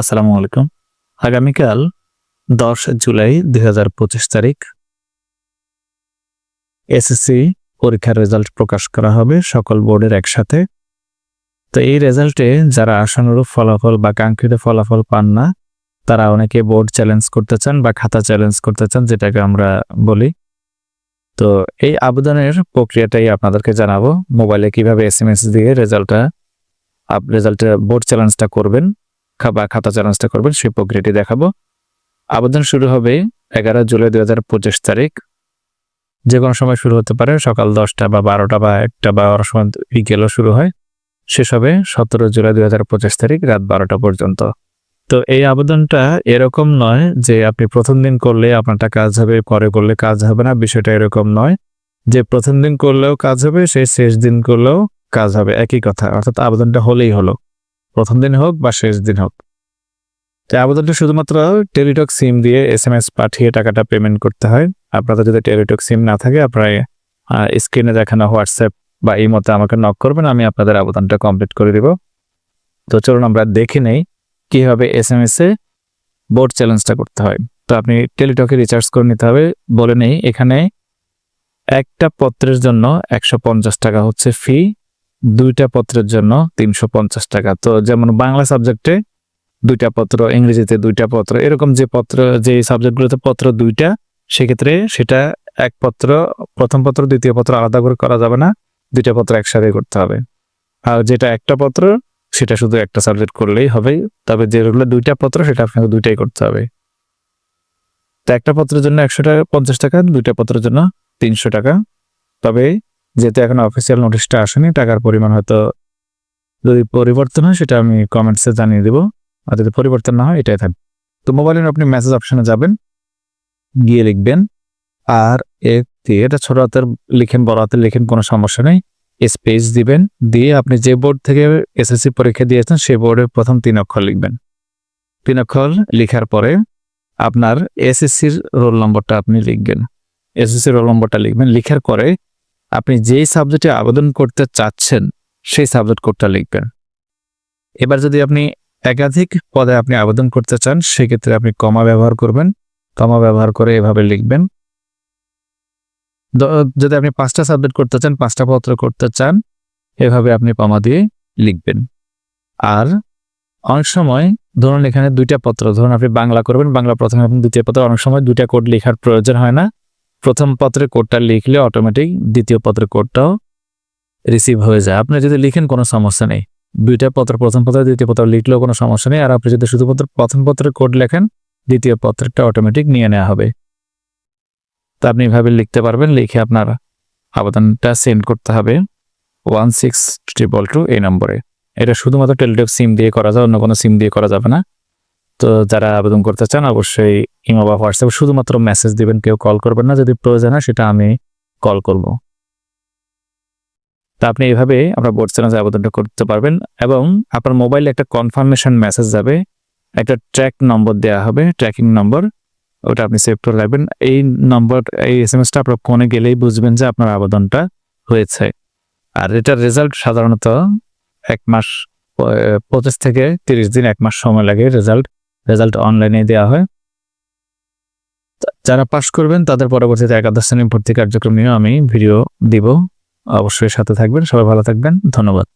আসসালামু আলাইকুম। আগামীকাল দশ জুলাই দুই হাজার পঁচিশ তারিখ। এসএসসি পরীক্ষার রেজাল্ট প্রকাশ করা হবে সকল বোর্ডের একসাথে। তো এই রেজাল্টে যারা আশানুরূপ ফলাফল বা কাঙ্ক্ষিত ফলাফল পান না, তারা অনেকে বোর্ড চ্যালেঞ্জ করতে চান বা খাতা চ্যালেঞ্জ করতে চান, যেটাকে আমরা বলি। তো এই আবেদনের প্রক্রিয়াটাই আপনাদেরকে জানাব। মোবাইলে কীভাবে এস দিয়ে রেজাল্টটা, আপ রেজাল্টের বোর্ড চ্যালেঞ্জটা করবেন। বা খাতা চ্যালেঞ্জটা করবেন, সেই প্রক্রিয়াটি দেখাবো। আবেদন শুরু হবে এগারো জুলাই দুই হাজার পঁচিশ তারিখ। যে কোনো সময় শুরু হতে পারে, সকাল দশটা বা বারোটা বা একটা বা বারোটার সময় বিকেলও শুরু হয়। শেষ হবে সতেরো জুলাই দুই হাজার পঁচিশ তারিখ রাত বারোটা পর্যন্ত। তো এই আবেদনটা এরকম নয় যে আপনি প্রথম দিন করলে আপনারটা কাজ হবে, পরে করলে কাজ হবে না, বিষয়টা এরকম নয়। যে প্রথম দিন করলেও কাজ হবে সেই শেষ দিন করলেও কাজ হবে। একই কথা, অর্থাৎ আবেদনটা হলেই হলো। প্রথম দিন হোক বা শেষ দিন হোক। তো আবেদনটা শুধুমাত্র টেলিটক সিম দিয়ে এস এম এস পাঠিয়ে টাকাটা পেমেন্ট করতে হয়। আপনাদের যদি টেলিটক সিম না থাকে, আপনারা স্ক্রিনে দেখানো হোয়াটসঅ্যাপ বা এই মতে আমাকে নক করবেন, আমি আপনাদের আবেদনটা কমপ্লিট করে দিব। তো চলুন আমরা দেখে নেই কীভাবে এস এম এসে বোর্ড চ্যালেঞ্জটা করতে হয়। তো আপনি টেলিটকে রিচার্জ করে নিতে হবে। বলে নেই, এখানে একটা পত্রের জন্য একশো পঞ্চাশ টাকা হচ্ছে ফি দুইটা পত্রের জন্য তিনশো পঞ্চাশ টাকা। তো যেমন বাংলা সাবজেক্টে দুইটা পত্র, ইংরেজিতে দুইটা পত্র, এরকম যে পত্র, যে সাবজেক্টগুলোতে পত্র দুইটা, সেক্ষেত্রে সেটা এক পত্র, প্রথম পত্র, দ্বিতীয় পত্র আলাদা করে করা যাবে না, দুইটা পত্র একসাথে করতে হবে। আর যেটা একটা পত্র, সেটা শুধু একটা সাবজেক্ট করলেই হবে, তবে যেগুলো দুইটা পত্র, সেটা আপনাকে দুইটাই করতে হবে। তো একটা পত্রের জন্য একশো টাকা, পঞ্চাশ টাকা, দুইটা পত্রের জন্য তিনশো টাকা, তবে যেহেতু এখন অফিসিয়াল নোটিশটা আসেনি, টাকার পরিমাণ হয়তো যদি পরিবর্তন হয়, সেটা আমি কমেন্টসে জানিয়ে দেবো। আর যদি পরিবর্তন না হয়, এটাই থাকবে তো মোবাইলের আপনি মেসেজ অপশানে যাবেন, গিয়ে লিখবেন, আর এটা ছোট হাতের লিখেন, বড় হাতের লিখেন, কোনো সমস্যা নেই। স্পেস দিবেন, দিয়ে আপনি যে বোর্ড থেকে এসএসসি পরীক্ষা দিয়েছেন, সেই বোর্ডে প্রথম তিন অক্ষর লিখবেন। তিন অক্ষর লেখার পরে আপনার এসএসসির রোল নম্বরটা আপনি লিখবেন। এসএসসি রোল নম্বরটা লিখবেন। লিখার পরে আপনি যেই সাবজেক্টে আবেদন করতে চাচ্ছেন, সেই সাবজেক্ট কোডটা লিখবেন। এবার যদি আপনি একাধিক পদে আপনি আবেদন করতে চান, সেক্ষেত্রে আপনি কমা ব্যবহার করবেন। কমা ব্যবহার করে এভাবে লিখবেন। যদি আপনি পাঁচটা সাবজেক্ট করতে চান, পাঁচটা পত্র করতে চান, এভাবে আপনি কমা দিয়ে লিখবেন। আর অনেক সময় ধরুন এখানে দুইটা পত্র, ধরুন আপনি বাংলা করবেন, বাংলা প্রথমে এবং দ্বিতীয় পত্র অনেক সময় দুইটা কোড লেখার প্রয়োজন হয় না। প্রথম পত্রের কোডটা লিখলে অটোমেটিক দ্বিতীয় পত্রের কোডটাও রিসিভ হয়ে যায়। আপনি যদি লিখেন কোনো সমস্যা নেই। দুইটা পত্র প্রথম পত্র, দ্বিতীয় পত্র লিখলেও কোনো সমস্যা নেই। আর আপনি যদি শুধুমাত্র প্রথম পত্রের কোড লেখেন, দ্বিতীয় পত্রটা অটোমেটিক নিয়ে নেওয়া হবে। তা আপনি এভাবে লিখতে পারবেন। লিখে আপনার আবেদনটা সেন্ড করতে হবে। ওয়ান সিক্স ট্রিপল টু এই নম্বরে। এটা শুধুমাত্র টেলিটক সিম দিয়ে করা যায়, অন্য কোনো সিম দিয়ে করা যাবে না। তো যারা আবেদন করতে চান, অবশ্যই ইমো বা হোয়াটসঅ্যাপ শুধুমাত্র মেসেজ দিবেন, কেউ কল করবেন না। যদি প্রয়োজন হয়, সেটা আমি কল করব। তা আপনি এইভাবে আপনার বোর্ড চ্যালেঞ্জে আবেদনটা করতে পারবেন এবং আপনার মোবাইলে একটা কনফার্মেশন মেসেজ যাবে। একটা ট্র্যাক নম্বর দেওয়া হবে ট্র্যাকিং নম্বর ওটা আপনি সেভ করে রাখবেন। এই নম্বর এই এস এম এসটা আপনার ফোনে গেলেই বুঝবেন যে আপনার আবেদনটা হয়েছে। আর এটার রেজাল্ট সাধারণত এক মাস পঁচিশ থেকে তিরিশ দিন, এক মাস সময় লাগে রেজাল্ট রেজাল্ট অনলাইনে দেওয়া হয়। যারা পাশ করবেন, তাদের পরবর্তীতে একাদশ শ্রেণি ভর্তি কার্যক্রম নিয়েও আমি ভিডিও দিব। অবশ্যই সাথে থাকবেন। সবাই ভালো থাকবেন। ধন্যবাদ।